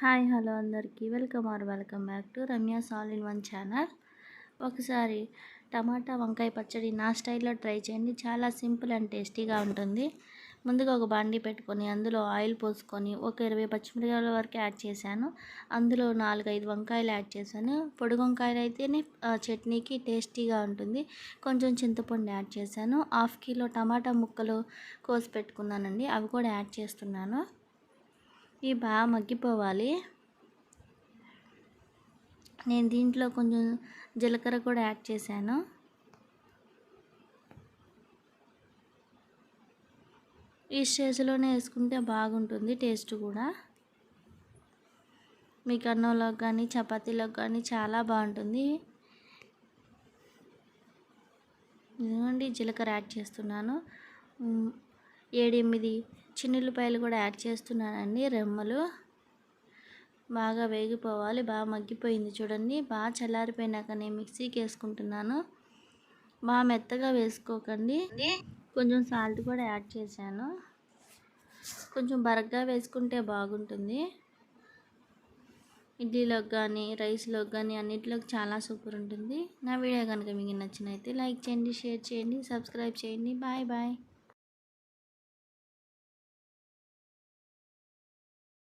Hi hello అందరికీ. Welcome or welcome back to Ramya all in one channel. ఒకసారి టమాటా వంకాయ పచ్చడి నా స్టైల్లో ట్రై చేయండి. చాలా సింపుల్ అండ్ టేస్టీగా ఉంటుంది. ముందుగా ఒక బాండీ పెట్టుకొని అందులో ఆయిల్ పోసుకొని ఒక ఇరవై పచ్చిమిరకాయల వరకు యాడ్ చేశాను. అందులో నాలుగైదు వంకాయలు యాడ్ చేశాను. పొడి వంకాయలు అయితేనే చట్నీకి టేస్టీగా ఉంటుంది. కొంచెం చింతపండు యాడ్ చేశాను. హాఫ్ కిలో టమాటా ముక్కలు కోసి పెట్టుకున్నానండి. అవి కూడా యాడ్ చేస్తున్నాను. ఇవి బాగా మగ్గిపోవాలి. నేను దీంట్లో కొంచెం జీలకర్ర కూడా యాడ్ చేశాను. ఈ స్టేజ్లోనే వేసుకుంటే బాగుంటుంది టేస్ట్ కూడా. మీకు అన్నంలోకి కానీ చపాతీలోకి కానీ చాలా బాగుంటుంది. ఇదిగోండి జీలకర్ర యాడ్ చేస్తున్నాను. ఏడెనిమిది చిన్నుల్లిపాయలు కూడా యాడ్ చేస్తున్నానండి. రెమ్మలు బాగా వేగిపోవాలి. బాగా మగ్గిపోయింది చూడండి. బాగా చల్లారిపోయినాక నేను మిక్సీకి వేసుకుంటున్నాను బాగా మెత్తగా వేసుకోకండి. కొంచెం సాల్ట్ కూడా యాడ్ చేశాను. కొంచెం బరగ్గా వేసుకుంటే బాగుంటుంది. ఇడ్లీలోకి కానీ రైస్లోకి కానీ అన్నింటిలోకి చాలా సూపర్ ఉంటుంది నా వీడియో కనుక మీకు నచ్చినైతే లైక్ చేయండి షేర్ చేయండి సబ్స్క్రైబ్ చేయండి. Bye bye.